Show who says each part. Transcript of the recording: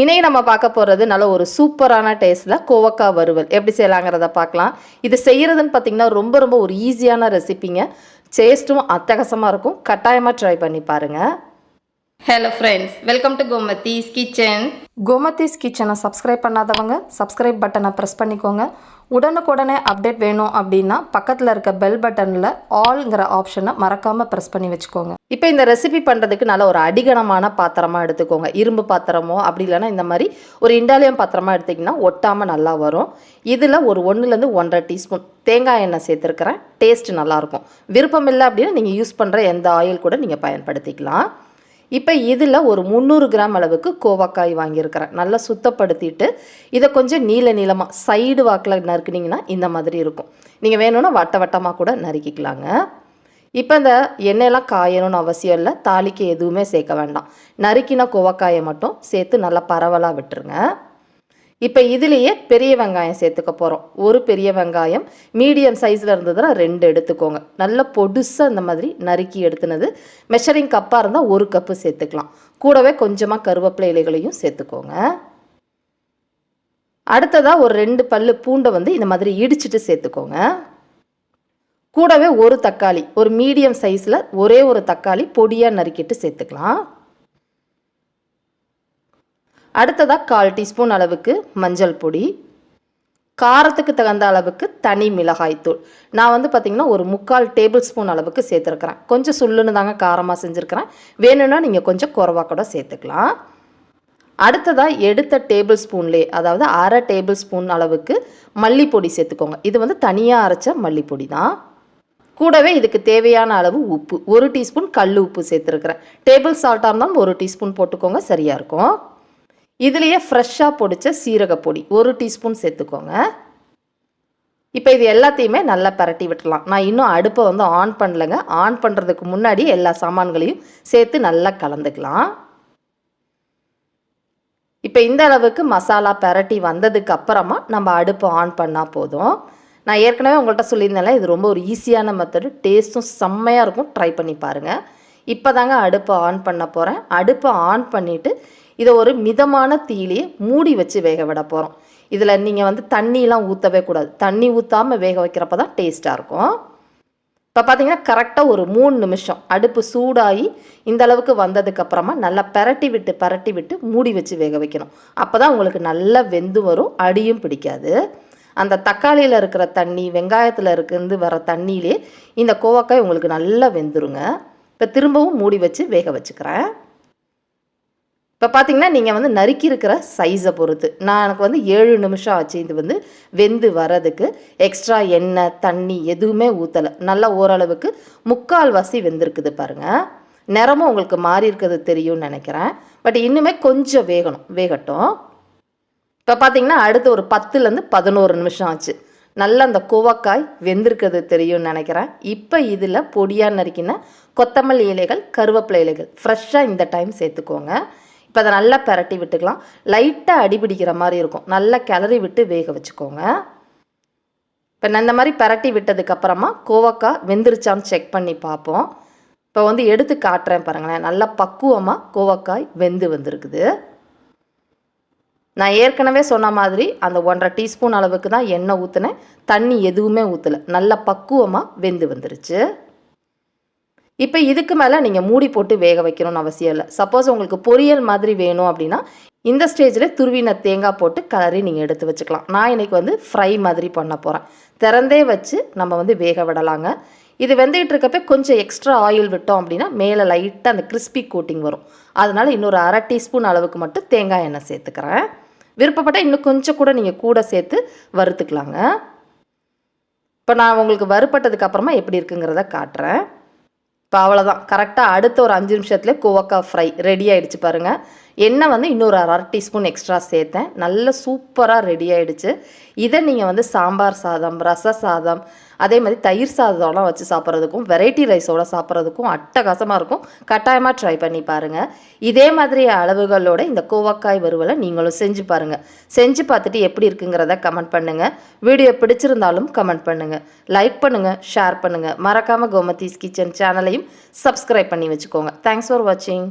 Speaker 1: இணைய நம்ம பார்க்க போகிறது நல்ல ஒரு சூப்பரான டேஸ்ட்டில் கோவக்காய் வறுவல். எப்படி செய்யலாங்கிறத பார்க்கலாம். இது செய்கிறதுன்னு பார்த்தீங்கன்னா ரொம்ப ரொம்ப ஒரு ஈஸியான ரெசிபிங்க டேஸ்ட்டும் அத்தகசமாக இருக்கும். கட்டாயமாக ட்ரை பண்ணி பாருங்கள் hello friends welcome to Gomathi's Kitchen Gomathi's கிச்சனை சப்ஸ்கிரைப் பண்ணாதவங்க சப்ஸ்கிரைப் பட்டனை ப்ரெஸ் பண்ணிக்கோங்க. உடனுக்குடனே அப்டேட் வேணும் அப்படின்னா பக்கத்தில் இருக்க பெல் பட்டனில் ஆல்ங்கிற ஆப்ஷனை மறக்காமல் ப்ரெஸ் பண்ணி வச்சுக்கோங்க. இப்போ இந்த ரெசிபி பண்ணுறதுக்கு நல்ல ஒரு அடிகனமான பாத்திரமாக எடுத்துக்கோங்க. இரும்பு பாத்திரமோ அப்படி இல்லைன்னா இந்த மாதிரி ஒரு இண்டாலியம் பாத்திரமாக எடுத்திங்கன்னா ஒட்டாமல் நல்லா வரும். இதில் ஒரு ஒன்றுலேருந்து ஒன்றரை டீஸ்பூன் தேங்காய் எண்ணெய் சேர்த்துருக்கிறேன். டேஸ்ட் நல்லாயிருக்கும் விருப்பம் இல்லை அப்படின்னா நீங்கள் யூஸ் பண்ணுற எந்த ஆயில் கூட நீங்கள் பயன்படுத்திக்கலாம். இப்போ இதில் ஒரு முந்நூறு கிராம் அளவுக்கு கோவக்காய் வாங்கியிருக்கிறேன். நல்லா சுத்தப்படுத்திட்டு இதை கொஞ்சம் நீல நீளமாக சைடு வாக்கில் நறுக்குனிங்கன்னா இந்த மாதிரி இருக்கும். நீங்கள் வேணும்னா வட்ட வட்டமாக கூட நறுக்கிக்கலாங்க. இப்போ இந்த எண்ணெயெல்லாம் காயணும்னு அவசியம் இல்லை தாளிக்கு எதுவுமே சேர்க்க வேண்டாம். நறுக்கின கோவக்காயை மட்டும் சேர்த்து நல்லா பரவலாக விட்டுருங்க. இப்போ இதுலேயே பெரிய வெங்காயம் சேர்த்துக்க போகிறோம் ஒரு பெரிய வெங்காயம் மீடியம் சைஸில் இருந்ததுன்னா ரெண்டு எடுத்துக்கோங்க. நல்ல பொடுசாக இந்த மாதிரி நறுக்கி எடுத்துனது. மெஷரிங் கப்பாக இருந்தால் ஒரு கப்பு சேர்த்துக்கலாம். கூடவே கொஞ்சமாக கருவேப்பிலை இலைகளையும் சேர்த்துக்கோங்க. அடுத்ததாக ஒரு ரெண்டு பல்லு பூண்டை வந்து இந்த மாதிரி இடிச்சிட்டு சேர்த்துக்கோங்க. கூடவே ஒரு தக்காளி ஒரு மீடியம் சைஸில் ஒரே ஒரு தக்காளி பொடியாக நறுக்கிட்டு சேர்த்துக்கலாம். அடுத்ததாக கால் டீஸ்பூன் அளவுக்கு மஞ்சள் பொடி. காரத்துக்கு தகுந்த அளவுக்கு தனி மிளகாய்த்தூள் நான் வந்து பார்த்திங்கன்னா ஒரு முக்கால் டேபிள் ஸ்பூன் அளவுக்கு சேர்த்துருக்குறேன். கொஞ்சம் சுள்ளுன்னு தாங்க காரமாக செஞ்சுருக்கிறேன். வேணும்னா நீங்கள் கொஞ்சம் குறவாக கூட சேர்த்துக்கலாம். அடுத்ததாக எடுத்த டேபிள் ஸ்பூன்லே அதாவது அரை டேபிள் ஸ்பூன் அளவுக்கு மல்லிப்பொடி சேர்த்துக்கோங்க. இது வந்து தனியாக அரைச்ச மல்லிப்பொடி தான் கூடவே இதுக்கு தேவையான அளவு உப்பு. ஒரு டீஸ்பூன் கல் உப்பு சேர்த்துருக்குறேன். டேபிள் சால்ட்டாக இருந்தாலும் ஒரு டீஸ்பூன் போட்டுக்கோங்க சரியாக இருக்கும். இதுலேயே ஃப்ரெஷ்ஷாக பொடித்த சீரகப்பொடி ஒரு டீஸ்பூன் சேர்த்துக்கோங்க. இப்போ இது எல்லாத்தையுமே நல்லா பரட்டி விட்டுலாம் நான் இன்னும் அடுப்பை வந்து ஆன் பண்ணலைங்க. ஆன் பண்ணுறதுக்கு முன்னாடி எல்லா சாமான்களையும் சேர்த்து நல்லா கலந்துக்கலாம். இப்போ இந்த அளவுக்கு மசாலா பரட்டி வந்ததுக்கு அப்புறமா நம்ம அடுப்பை ஆன் பண்ணால் போதும். நான் ஏற்கனவே உங்கள்கிட்ட சொல்லியிருந்தேன் இது ரொம்ப ஒரு ஈஸியான மெத்தடு டேஸ்ட்டும் செம்மையாக இருக்கும். ட்ரை பண்ணி பாருங்கள் இப்போ தாங்க அடுப்பை ஆன் பண்ண போகிறேன் அடுப்பை ஆன் பண்ணிவிட்டு இதை ஒரு மிதமான தீயிலேயே மூடி வச்சு வேக விட போகிறோம் இதில் நீங்கள் வந்து தண்ணியெலாம் ஊற்றவே கூடாது. தண்ணி ஊற்றாமல் வேக வைக்கிறப்ப தான் டேஸ்ட்டாக இருக்கும். இப்போ பார்த்தீங்கன்னா கரெக்டாக ஒரு மூணு நிமிஷம் அடுப்பு சூடாகி இந்த அளவுக்கு வந்ததுக்கப்புறமா நல்லா பரட்டி விட்டு பரட்டி விட்டு மூடி வச்சு வேக வைக்கணும். அப்போ தான் உங்களுக்கு நல்லா வெந்து வரும் அடியும் பிடிக்காது. அந்த தக்காளியில் இருக்கிற தண்ணி வெங்காயத்தில் இருந்து வர தண்ணியிலே இந்த கோவக்காய் உங்களுக்கு நல்லா வெந்துருங்க. இப்போ திரும்பவும் மூடி வச்சு வேக வச்சுக்கிறேன். இப்போ பார்த்தீங்கன்னா நீங்கள் வந்து நறுக்கி இருக்கிற சைஸை பொறுத்து. நான் எனக்கு வந்து ஏழு நிமிஷம் ஆச்சு இது வந்து வெந்து வரதுக்கு எக்ஸ்ட்ரா எண்ணெய் தண்ணி எதுவுமே ஊற்றலை நல்லா ஓரளவுக்கு முக்கால் வாசி வெந்திருக்குது பாருங்கள் நிறமும் உங்களுக்கு மாறி இருக்கிறது தெரியும்னு நினைக்கிறேன். பட் இன்னுமே கொஞ்சம் வேகணும். வேகட்டும். இப்போ பார்த்தீங்கன்னா அடுத்து ஒரு பத்துலேருந்து பதினோரு நிமிஷம் ஆச்சு. நல்லா அந்த கோவக்காய் வெந்திருக்கிறது தெரியும்னு நினைக்கிறேன். இப்போ இதில் பொடியாக நறுக்கின கொத்தமல்லி இலைகள் கருவேப்பிலை இலைகள் ஃப்ரெஷ்ஷாக இந்த டைம் சேர்த்துக்கோங்க. இப்போ அதை நல்லா பரட்டி விட்டுக்கலாம். லைட்டாக அடிபிடிக்கிற மாதிரி இருக்கும். நல்லா கிளறி விட்டு வேக வச்சுக்கோங்க. இப்போ நான் இந்த மாதிரி பரட்டி விட்டதுக்கப்புறமா கோவக்காய் வெந்துருச்சான்னு செக் பண்ணி பார்ப்போம். இப்போ வந்து எடுத்து காட்டுறேன் பாருங்களேன். நல்லா பக்குவமாக கோவக்காய் வெந்து வந்திருக்குது. நான் ஏற்கனவே சொன்ன மாதிரி அந்த ஒன்றரை டீஸ்பூன் அளவுக்கு தான் எண்ணெய் ஊற்றினேன் தண்ணி எதுவுமே ஊற்றலை நல்லா பக்குவமாக வெந்து வந்துருச்சு. இப்போ இதுக்கு மேலே நீங்கள் மூடி போட்டு வேக வைக்கணும்னு அவசியம் இல்லை. சப்போஸ் உங்களுக்கு பொரியல் மாதிரி வேணும் அப்படின்னா இந்த ஸ்டேஜில் துருவின தேங்காய் போட்டு கலரி நீங்கள் எடுத்து வச்சுக்கலாம். நான் இன்றைக்கி வந்து ஃப்ரை மாதிரி பண்ண போகிறேன் திறந்தே வச்சு நம்ம வந்து வேக விடலாங்க. இது வெந்துகிட்டு இருக்கப்ப கொஞ்சம் எக்ஸ்ட்ரா ஆயில் விட்டோம் அப்படின்னா மேலே லைட்டாக அந்த கிறிஸ்பி கோட்டிங் வரும். அதனால் இன்னொரு அரை டீஸ்பூன் அளவுக்கு மட்டும் தேங்காய் எண்ணெய் சேர்த்துக்கிறேன். விருப்பப்பட்டால் இன்னும் கொஞ்சம் கூட நீங்கள் கூட சேர்த்து வறுத்துக்கலாங்க. இப்போ நான் உங்களுக்கு வறுப்பட்டதுக்கப்புறமா எப்படி இருக்குங்கிறத காட்டுறேன். இப்போ அவ்வளோதான் கரெக்டாக அடுத்த ஒரு அஞ்சு நிமிஷத்துலேயே கோவக்காய் ஃப்ரை ரெடி ஆகிடுச்சு பாருங்கள் எண்ணெய் வந்து இன்னொரு அரை டீஸ்பூன் எக்ஸ்ட்ரா சேர்த்தேன். நல்ல சூப்பராக ரெடி ஆகிடுச்சு இதை நீங்கள் வந்து சாம்பார் சாதம் ரச சாதம் அதே மாதிரி தயிர் சாதம்லாம் வச்சு சாப்பிட்றதுக்கும் வெரைட்டி ரைஸோட சாப்பிட்றதுக்கும் அட்டகாசமாக இருக்கும். கட்டாயமாக ட்ரை பண்ணி பாருங்கள் இதே மாதிரி அளவுகளோட இந்த கோவக்காய் வறுவலை நீங்களும் செஞ்சு பாருங்கள் செஞ்சு பார்த்துட்டு எப்படி இருக்குங்கிறத கமெண்ட் பண்ணுங்கள் வீடியோ பிடிச்சிருந்தாலும் கமெண்ட் பண்ணுங்கள் லைக் பண்ணுங்கள் ஷேர் பண்ணுங்கள் மறக்காமல் கோமதீஸ் கிச்சன் சேனலையும் சப்ஸ்கிரைப் பண்ணி வச்சுக்கோங்க. தேங்க்ஸ் ஃபார் வாட்சிங்